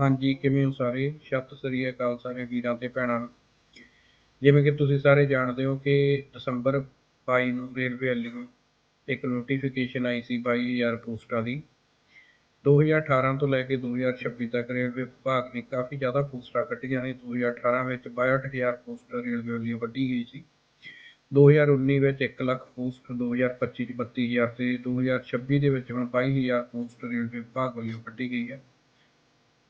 ਹਾਂਜੀ, ਕਿਵੇਂ ਹੋ ਸਾਰੇ? ਸਤਿ ਸ੍ਰੀ ਅਕਾਲ ਸਾਰੇ ਵੀਰਾਂ ਤੇ ਭੈਣਾਂ। ਨੂੰ ਜਿਵੇਂ ਕਿ ਤੁਸੀਂ ਸਾਰੇ ਜਾਣਦੇ ਹੋ ਕਿ ਦਸੰਬਰ 22 ਨੂੰ ਰੇਲਵੇ ਵੱਲੋਂ ਇੱਕ ਨੋਟੀਫਿਕੇਸ਼ਨ ਆਈ ਸੀ 22000 ਪੋਸਟਾਂ ਦੀ। 2018 ਤੋਂ ਲੈ ਕੇ 2026 ਤੱਕ ਰੇਲਵੇ ਵਿਭਾਗ ਨੇ ਕਾਫੀ ਜ਼ਿਆਦਾ ਪੋਸਟਾਂ ਕੱਢੀਆਂ ਨੇ। 2018 ਵਿੱਚ 62000 ਪੋਸਟ ਰੇਲਵੇ ਵੱਲੋਂ ਕੱਢੀ ਗਈ ਸੀ। 2019 ਵਿੱਚ 1 ਲੱਖ ਪੋਸਟ 2025 ਚ 32000 ਤੇ 2026 ਦੇ ਵਿੱਚ ਹੁਣ 22000 ਪੋਸਟ ਰੇਲਵੇ ਵਿਭਾਗ ਵੱਲੋਂ ਕੱਢੀ ਗਈ ਹੈ।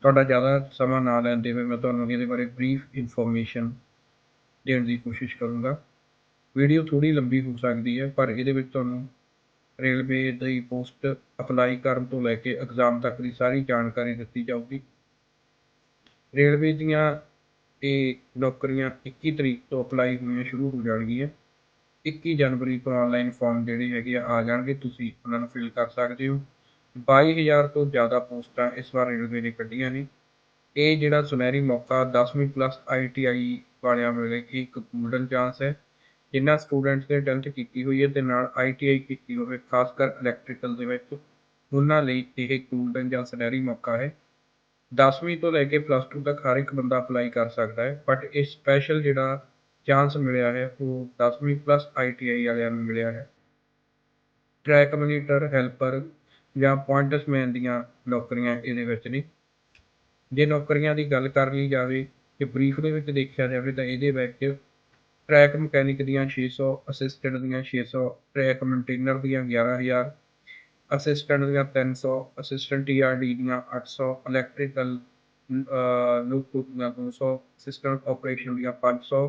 ਤੁਹਾਡਾ ਜ਼ਿਆਦਾ ਸਮਾਂ ਨਾ ਲੈਂਦੇ ਹੋਏ, ਮੈਂ ਤੁਹਾਨੂੰ ਇਹਦੇ ਬਾਰੇ ਬਰੀਫ ਇਨਫੋਰਮੇਸ਼ਨ ਦੇਣ ਦੀ ਕੋਸ਼ਿਸ਼ ਕਰੂੰਗਾ। ਵੀਡੀਓ ਥੋੜੀ ਲੰਬੀ ਹੋ ਸਕਦੀ ਹੈ, ਪਰ ਇਹਦੇ ਵਿੱਚ ਤੁਹਾਨੂੰ ਰੇਲਵੇ ਦੀ ਪੋਸਟ ਅਪਲਾਈ ਕਰਨ ਤੋਂ ਲੈ ਕੇ ਐਗਜ਼ਾਮ ਤੱਕ ਦੀ ਸਾਰੀ ਜਾਣਕਾਰੀ ਦਿੱਤੀ ਜਾਊਗੀ। ਰੇਲਵੇ ਦੀਆਂ ਇਹ ਨੌਕਰੀਆਂ 21 ਤਰੀਕ ਤੋਂ ਅਪਲਾਈ ਹੋਣੀਆਂ ਸ਼ੁਰੂ ਹੋ ਜਾਣਗੀਆਂ। 21 ਜਨਵਰੀ ਤੋਂ ਆਨਲਾਈਨ ਫਾਰਮ ਜਿਹੜੇ ਹੈਗੇ ਆ ਆ ਜਾਣਗੇ, ਤੁਸੀਂ ਉਹਨਾਂ ਨੂੰ ਫਿਲ ਕਰ ਸਕਦੇ ਹੋ। ਬਾਈ ਹਜ਼ਾਰ ਤੋਂ ਜ਼ਿਆਦਾ ਪੋਸਟਾਂ ਇਸ ਵਾਰ ਰੇਲਵੇ ਨੇ ਕੱਢੀਆਂ ਨੇ। ਇਹ ਜਿਹੜਾ ਸੁਨਹਿਰੀ ਮੌਕਾ 10ਵੀਂ ਪਲੱਸ ਆਈਟੀਆਈ ਵਾਲਿਆਂ ਵੇਲੇ ਇੱਕ ਗੋਲਡਨ ਚਾਂਸ ਹੈ, ਜਿਨ੍ਹਾਂ ਸਟੂਡੈਂਟਸ ਨੇ 10th ਕੀਤੀ ਹੋਈ ਹੈ ਤੇ ਨਾਲ ਆਈਟੀਆਈ ਕੀਤੀ ਹੋਵੇ ਖਾਸ ਕਰ ਇਲੈਕਟ੍ਰੀਕਲ ਦੇ ਵਿੱਚ। ਉਹਨਾਂ ਲਈ ਇਹ ਗੋਲਡਨ ਜਾਂ ਸੁਨਹਿਰੀ ਮੌਕਾ ਹੈ। 10ਵੀਂ ਤੋਂ ਲੈ ਕੇ ਪਲੱਸ 2 ਤੱਕ ਹਰ ਇੱਕ ਬੰਦਾ ਅਪਲਾਈ ਕਰ ਸਕਦਾ ਹੈ ਬਟ ਇਹ ਸਪੈਸ਼ਲ ਜਿਹੜਾ ਚਾਂਸ ਮਿਲਿਆ ਹੈ, ਉਹ 10ਵੀਂ ਪਲੱਸ ਆਈਟੀਆਈ ਵਾਲਿਆਂ ਨੂੰ ਮਿਲਿਆ ਹੈ। ਟਰੈਕ ਮੋਨੀਟਰ ਹੈਲਪਰ ਜਾਂ ਪੁਆਇੰਟਸਮੈਨ ਦੀਆਂ ਨੌਕਰੀਆਂ ਇਹਦੇ ਵਿੱਚ ਨੇ। ਜੇ ਨੌਕਰੀਆਂ ਦੀ ਗੱਲ ਕਰ ਲਈ ਜਾਵੇ ਕਿ ਬਰੀਫ ਦੇ ਵਿੱਚ ਦੇਖਿਆ ਜਾਵੇ ਤਾਂ ਇਹਦੇ ਵਿੱਚ ਟਰੈਕ ਮਕੈਨਿਕ ਦੀਆਂ 600 ਅਸਿਸਟੈਂਟ ਦੀਆਂ 600 ਟਰੈਕ ਮੇਨਟੇਨਰ ਦੀਆਂ 11000 ਅਸਿਸਟੈਂਟ ਦੀਆਂ 300 ਅਸਿਸਟੈਂਟ ਟੀਆਰਡੀ ਦੀਆਂ 800 ਇਲੈਕਟ੍ਰੀਕਲ ਲੁੱਕ ਦੀਆਂ 200 ਅਸਿਸਟੈਂਟ ਆਪਰੇਸ਼ਨ ਦੀਆਂ 500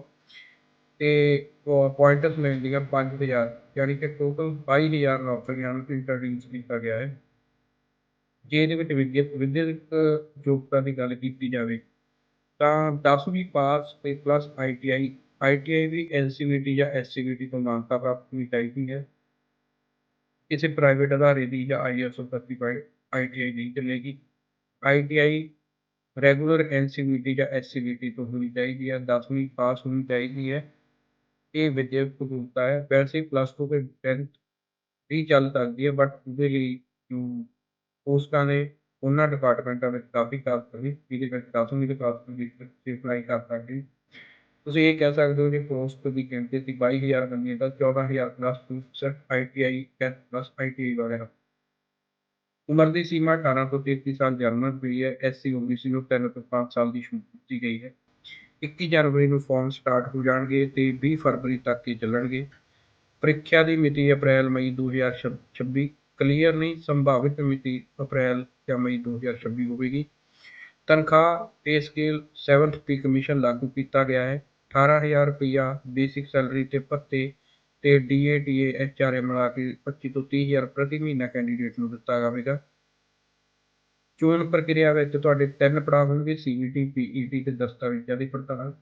ਅਤੇ ਪੁਆਇੰਟਸ ਪੁਆਇੰਟਸਮੈਨ ਦੀਆਂ 5000 ਯਾਨੀ ਕਿ ਟੋਟਲ 22000 ਨੌਕਰੀਆਂ ਨੂੰ ਇੰਟਰਵਿਊਜ਼ ਕੀਤਾ ਗਿਆ ਹੈ। ਜੇ ਇਹਦੇ ਵਿੱਚ ਵਿਦਿਅਕ ਵਿਦਿਅਕ ਯੋਗਤਾ ਦੀ ਗੱਲ ਕੀਤੀ ਜਾਵੇ, ਤਾਂ 10ਵੀਂ ਪਾਸ ਅਤੇ plus I T I I T I we NCVT ਜਾਂ ਐਸਸੀਵੀਟੀ ਤੋਂ ਮਾਨਤਾ ਪ੍ਰਾਪਤ ਹੋਣੀ ਚਾਹੀਦੀ ਹੈ। ਕਿਸੇ ਪ੍ਰਾਈਵੇਟ ਅਦਾਰੇ ਦੀ ਜਾਂ ਆਈਐਸਓ ਸਰਟੀਫਾਈਡ ਆਈ ਨਹੀਂ ਚੱਲੇਗੀ। ਆਈ ਰੈਗੂਲਰ ਐਨਸੀਵੀਟੀ ਜਾਂ ਐਸਸੀਵੀਟੀ ਤੋਂ ਹੋਣੀ ਚਾਹੀਦੀ ਹੈ 10ਵੀਂ ਪਾਸ ਹੋਣੀ ਚਾਹੀਦੀ ਹੈ। ਇਹ ਵਿਦਿਅਕ ਯੋਗਤਾ ਹੈ। ਵੈਸੇ ਪਲੱਸ 2 ਤੇ 10th ਵੀ ਚੱਲ ਸਕਦੀ ਹੈ ਬਟ ਉਹਦੇ ਲਈ ਪੋਸਟਾਂ ਨੇ, ਉਹਨਾਂ ਡਿਪਾਰਟਮੈਂਟਾਂ ਵਿੱਚ ਕਾਫੀ ਖਾਸ ਕਰੀ ਜਿਹਦੇ ਵਿੱਚ 10ਵੀਂ ਦੇ ਪਾਸ ਦੀ ਅਪਲਾਈ ਕਰ ਸਕਦੇ ਤੁਸੀਂ ਇਹ ਕਹਿ ਸਕਦੇ ਹੋ ਕਿ ਪੋਸਟ ਦੀ ਗਿਣਤੀ ਸੀ 22000 ਬੰਦੀ ਤਾਂ 14000 ਪਲੱਸ ਸਿਰਫ ਆਈਟੀਆਈ ਪਲੱਸ ਆਈਟੀਆਈ ਵਾਲੇ ਹਨ। ਉਮਰ ਦੀ ਸੀਮਾ 18 ਤੋਂ 33 ਸਾਲ ਜਨਮ ਪਈ ਹੈ। ਐਸਸੀ ਓਬੀਸੀ ਨੂੰ 3 ਤੋਂ 5 ਸਾਲ ਦੀ ਛੂਟ ਦਿੱਤੀ ਗਈ ਹੈ। 21 ਜਨਵਰੀ ਨੂੰ ਫਾਰਮ ਸਟਾਰਟ ਹੋ ਜਾਣਗੇ ਅਤੇ ਵੀਹ ਫਰਵਰੀ ਤੱਕ ਹੀ ਚੱਲਣਗੇ। ਪ੍ਰੀਖਿਆ ਦੀ ਮਿਤੀ ਅਪ੍ਰੈਲ, ਮਈ 2026 ਕਲੀਅਰ ਨਹੀਂ, ਸੰਭਾਵਿਤ ਮਿਤੀ ਅਪ੍ਰੈਲ ਜਾਂ ਮਈ 2026 ਹੋਵੇਗੀ। ਤਨਖਾਹ pay scale seventh pay commission ਲਾਗੂ ਕੀਤਾ ਗਿਆ ਹੈ। 18000 ਰੁਪਈਆ ਬੇਸਿਕ ਸੈਲਰੀ ਤੇ ਭੱਤੇ ਤੇ ਡੀਏਟੀਏ ਐਚਆਰਏ ਮਿਲਾ ਕੇ 25 ਤੋਂ 30000 ਪ੍ਰਤੀ ਮਹੀਨਾ ਕੈਂਡੀਡੇਟ ਨੂੰ ਦਿੱਤਾ ਜਾਵੇਗਾ। ਚੋਣ ਪ੍ਰਕਿਰਿਆ ਵਿੱਚ ਤੁਹਾਡੇ ਤਿੰਨ ਪੜਾਅ ਹੋਣਗੇ ਸੀਬੀਟੀ ਪੀਈਟੀ ਤੇ ਦਸਤਾਵੇਜ਼ਾਂ ਦੀ ਪੜਤਾਲ।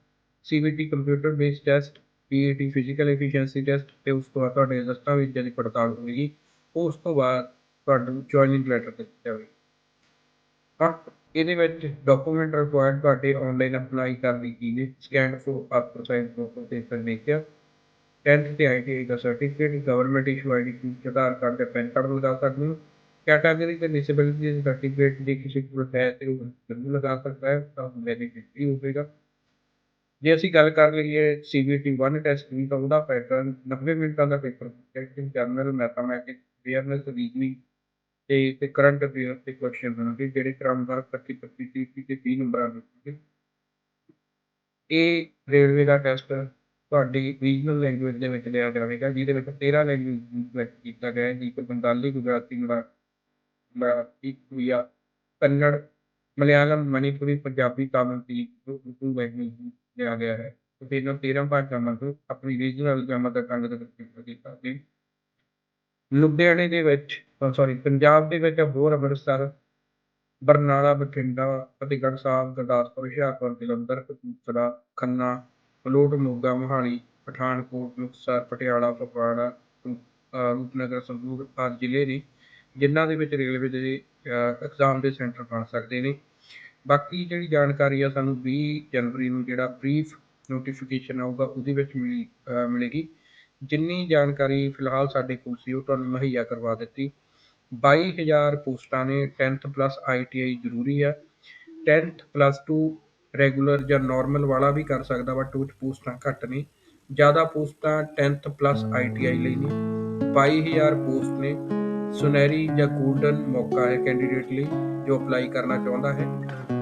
CBT computer based test PET physical efficiency test ਤੇ ਉਸ ਤੋਂ ਬਾਅਦ ਤੁਹਾਡੇ ਦਸਤਾਵੇਜ਼ਾਂ ਦੀ ਪੜਤਾਲ ਹੋਵੇਗੀ। ਉਸ ਤੋਂ ਬਾਅਦ ਤੁਹਾਨੂੰ ਜੁਆਇਨਿੰਗ ਲੈਟਰ ਦਿੱਤਾ ਜਾਵੇਗਾ। ਇਹਦੇ ਵਿੱਚ ਡਾਕੂਮੈਂਟ ਰਿਕੁਆਇਰਡ ਤੁਹਾਡੇ ਆਨਲਾਈਨ ਅਪਲਾਈ ਕਰਨ ਲਈ ਕੀ ਨੇ? Scan four passport size photo ਤੇ ਸਿਗਨੇਚਰ 10th ਤੇ ਆਈਟੀਆਈ ਦਾ certificate government issue ID Aadhaar card ਤੇ ਪੈਨ ਕਾਰਡ ਲਗਾ ਸਕਦੇ ਹੋ? ਕੈਟਾਗਰੀ ਤੇ ਡਿਸੇਬਿਲਿਟੀ ਦੇ ਸਰਟੀਫਿਕੇਟ ਦੀ ਕਿਸੇ ਕੋਲ ਹੈ ਤੇ ਉਹ ਜ਼ਰੂਰ ਲਗਾ ਸਕਦਾ ਹੈ ਤਾਂ ਬੈਨੀਫਿਟ ਵੀ ਹੋਵੇਗਾ। ਜੇ ਅਸੀਂ ਗੱਲ ਕਰ ਲਈਏ ਸੀਬੀਟੀ 1 ਟੈਸਟ ਦੀ, ਤਾਂ ਉਹਦਾ ਪੈਟਰਨ 90 ਮਿੰਟਾਂ ਦਾ paper testing general mathematics awareness reasoning ਤੇ ਤੇ ਕਰੰਟ ਅਫੇਅਰ ਤੇ ਕੁਐਸਚਨ ਬਣਨਗੇ ਜਿਹੜੇ ਕ੍ਰਮਵਾਰ 25 25 30 ਤੇ 30 ਨੰਬਰਾਂ ਦੇ ਇਹ ਰੇਲਵੇ ਦਾ ਟੈਸਟ ਤੁਹਾਡੀ ਰੀਜਨਲ ਲੈਂਗੁਏਜ ਦੇ ਵਿੱਚ ਲਿਆ ਜਾਵੇਗਾ, ਜਿਹਦੇ ਵਿੱਚ 13 ਲੈਂਗੁਏਜ ਸਿਲੈਕਟ ਕੀਤਾ ਗਿਆ ਹੈ ਜੀ ਕਿ ਬੰਗਾਲੀ, ਗੁਜਰਾਤੀ, ਮਰਾਠੀ ਉੜੀਆ ਕੰਨੜ, ਮਲਿਆਲਮ ਮਨੀਪੁਰੀ ਪੰਜਾਬੀ, ਤਾਮਿਲ ਦੀ ਉਰਦੂ ਲੈਂਗੁਏਜ ਲਿਆ ਗਿਆ ਹੈ। ਤੇ ਇਹਨਾਂ 13 ਭਾਸ਼ਾਵਾਂ ਤੋਂ ਆਪਣੀ ਰੀਜਨਲ ਗ੍ਰਾਮਰ ਦਾ ਕੰਗ ਕੀਤਾ ਗਿਆ ਲੁਧਿਆਣੇ ਦੇ ਵਿੱਚ ਸੌਰੀ ਪੰਜਾਬ ਦੇ ਵਿੱਚ ਹੋਰ ਅੰਮ੍ਰਿਤਸਰ, ਬਰਨਾਲਾ, ਬਠਿੰਡਾ, ਫਤਿਹਗੜ੍ਹ ਸਾਹਿਬ, ਗੁਰਦਾਸਪੁਰ, ਹੁਸ਼ਿਆਰਪੁਰ, ਜਲੰਧਰ, ਕਪੂਰਥਲਾ, ਖੰਨਾ, ਮਲੋਟ, ਮੋਗਾ, ਮੋਹਾਲੀ, ਪਠਾਨਕੋਟ, ਮੁਕਤਸਰ, ਪਟਿਆਲਾ, ਫਗਵਾੜਾ ਰੂਪਨਗਰ, ਸੰਗਰੂਰ ਆਦਿ ਜ਼ਿਲ੍ਹੇ ਦੀ ਜਿਨ੍ਹਾਂ ਦੇ ਵਿੱਚ ਰੇਲਵੇ ਦੇ ਐਗਜ਼ਾਮ ਦੇ ਸੈਂਟਰ ਬਣ ਸਕਦੇ ਨੇ। ਬਾਕੀ ਜਿਹੜੀ ਜਾਣਕਾਰੀ ਆ ਸਾਨੂੰ ਵੀਹ ਜਨਵਰੀ ਨੂੰ ਜਿਹੜਾ ਬਰੀਫ ਨੋਟੀਫਿਕੇਸ਼ਨ ਆਊਗਾ, ਉਹਦੇ ਵਿੱਚ ਮਿਲੇਗੀ। ਜਿੰਨੀ ਜਾਣਕਾਰੀ ਫਿਲਹਾਲ ਸਾਡੇ ਕੋਲ ਸੀ, ਉਹ ਤੁਹਾਨੂੰ ਮੁਹੱਈਆ ਕਰਵਾ ਦਿੱਤੀ। 22000 ਪੋਸਟਾਂ ਨੇ 10th ਪਲੱਸ ਆਈਟੀਆਈ ਜ਼ਰੂਰੀ ਆ। 10th ਪਲੱਸ 2 ਰੈਗੂਲਰ ਜਾਂ ਨਾਰਮਲ ਵਾਲਾ ਵੀ ਕਰ ਸਕਦਾ ਬਟ ਉਹ ਪੋਸਟਾਂ ਘੱਟ ਨੇ। ਜ਼ਿਆਦਾ ਪੋਸਟਾਂ 10th ਪਲੱਸ ਆਈਟੀਆਈ ਲਈ ਨੇ। 22000 ਪੋਸਟ ਨੇ। ਸੁਨਹਿਰੀ ਜਾਂ 골ਡਨ ਮੌਕਾ ਹੈ ਕੈਂਡੀਡੇਟ ਲਈ, ਜੋ ਅਪਲਾਈ ਕਰਨਾ ਚਾਹੁੰਦਾ ਹੈ।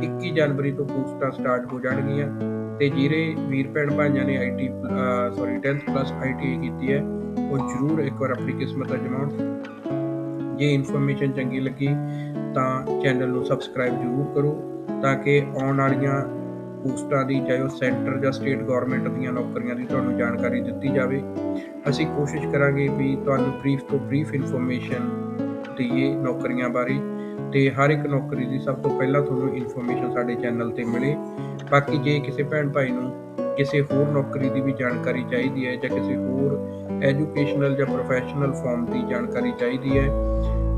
21 ਜਨਵਰੀ ਤੋਂ ਪੋਸਟਾਂ ਸਟਾਰਟ ਹੋ ਜਾਣਗੀਆਂ ਤੇ ਜਿਹੜੇ ਵੀਰ ਭੈਣ ਭਾਈਆਂ ਨੇ IT sorry 10th plus ITI ਕੀਤੀ ਹੈ, ਉਹ ਜ਼ਰੂਰ ਇੱਕ ਵਾਰ ਆਪਣੀ ਕਿਸਮਤ ਅਜਮਾਉਣ। ਜੇ ਇਨਫੋਰਮੇਸ਼ਨ ਚੰਗੀ ਲੱਗੀ ਤਾਂ ਚੈਨਲ ਨੂੰ ਸਬਸਕ੍ਰਾਈਬ ਜ਼ਰੂਰ ਕਰੋ, ਤਾਂ ਕਿ ਆਉਣ ਵਾਲੀਆਂ ਪੋਸਟਾਂ ਦੀ, ਚਾਹੇ ਉਹ ਸੈਂਟਰ ਜਾਂ ਸਟੇਟ ਗਵਰਨਮੈਂਟ ਦੀਆਂ ਨੌਕਰੀਆਂ ਦੀ ਤੁਹਾਨੂੰ ਜਾਣਕਾਰੀ ਦਿੱਤੀ ਜਾਵੇ। ਅਸੀਂ ਕੋਸ਼ਿਸ਼ ਕਰਾਂਗੇ ਵੀ ਤੁਹਾਨੂੰ ਬਰੀਫ ਤੋਂ ਬਰੀਫ ਇਨਫੋਰਮੇਸ਼ਨ ਦਈਏ ਨੌਕਰੀਆਂ ਬਾਰੇ ਤੇ ਹਰ ਇੱਕ ਨੌਕਰੀ ਦੀ ਸਭ ਤੋਂ ਪਹਿਲਾਂ ਤੁਹਾਨੂੰ ਇਨਫੋਰਮੇਸ਼ਨ ਸਾਡੇ ਚੈਨਲ ਤੇ ਮਿਲੇ। ਬਾਕੀ ਜੇ ਕਿਸੇ ਭੈਣ ਭਾਈ ਨੂੰ ਕਿਸੇ ਹੋਰ ਨੌਕਰੀ ਦੀ ਵੀ ਜਾਣਕਾਰੀ ਚਾਹੀਦੀ ਹੈ ਜਾਂ ਕਿਸੇ ਹੋਰ ਐਜੂਕੇਸ਼ਨਲ ਜਾਂ ਪ੍ਰੋਫੈਸ਼ਨਲ ਫਾਰਮ ਦੀ ਜਾਣਕਾਰੀ ਚਾਹੀਦੀ ਹੈ,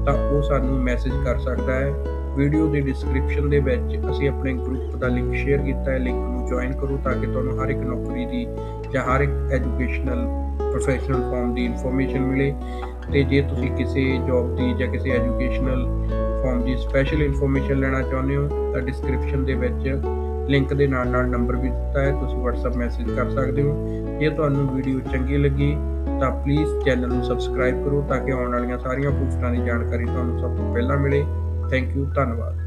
ਤਾਂ ਉਹ ਸਾਨੂੰ ਮੈਸੇਜ ਕਰ ਸਕਦਾ ਹੈ। ਵੀਡੀਓ ਦੀ ਡਿਸਕ੍ਰਿਪਸ਼ਨ ਦੇ ਵਿੱਚ ਅਸੀਂ ਆਪਣੇ ਗਰੁੱਪ ਦਾ ਲਿੰਕ ਸ਼ੇਅਰ ਕੀਤਾ ਹੈ। ਲਿੰਕ ਨੂੰ ਜੁਆਇਨ ਕਰੋ ਤਾਂ ਕਿ ਤੁਹਾਨੂੰ ਹਰ ਇੱਕ ਨੌਕਰੀ ਦੀ ਜਾਂ ਹਰ ਇੱਕ ਐਜੂਕੇਸ਼ਨਲ ਪ੍ਰੋਫੈਸ਼ਨਲ ਫਾਰਮ ਦੀ ਇਨਫੋਰਮੇਸ਼ਨ ਮਿਲੇ। ਤੇ ਜੇ ਤੁਸੀਂ ਕਿਸੇ ਜੌਬ ਦੀ ਜਾਂ ਕਿਸੇ ਐਜੂਕੇਸ਼ਨਲ ਫਾਰਮ ਦੀ ਸਪੈਸ਼ਲ ਇਨਫੋਰਮੇਸ਼ਨ ਲੈਣਾ ਚਾਹੁੰਦੇ ਹੋ, ਤਾਂ ਡਿਸਕ੍ਰਿਪਸ਼ਨ ਦੇ ਵਿੱਚ ਲਿੰਕ ਦੇ ਨਾਲ ਨਾਲ ਨੰਬਰ ਵੀ ਦਿੱਤਾ ਹੈ। ਤੁਸੀਂ WhatsApp ਮੈਸੇਜ ਕਰ ਸਕਦੇ ਹੋ। ਜੇ ਤੁਹਾਨੂੰ ਵੀਡੀਓ ਚੰਗੀ ਲੱਗੀ, ਤਾਂ ਪਲੀਜ਼ ਚੈਨਲ ਨੂੰ ਸਬਸਕ੍ਰਾਈਬ ਕਰੋ ਤਾਂ ਕਿ ਆਉਣ ਵਾਲੀਆਂ ਸਾਰੀਆਂ ਪੋਸਟਾਂ ਦੀ ਜਾਣਕਾਰੀ ਤੁਹਾਨੂੰ ਸਭ ਤੋਂ ਪਹਿਲਾਂ ਮਿਲੇ। ਥੈਂਕ ਯੂ ਧੰਨਵਾਦ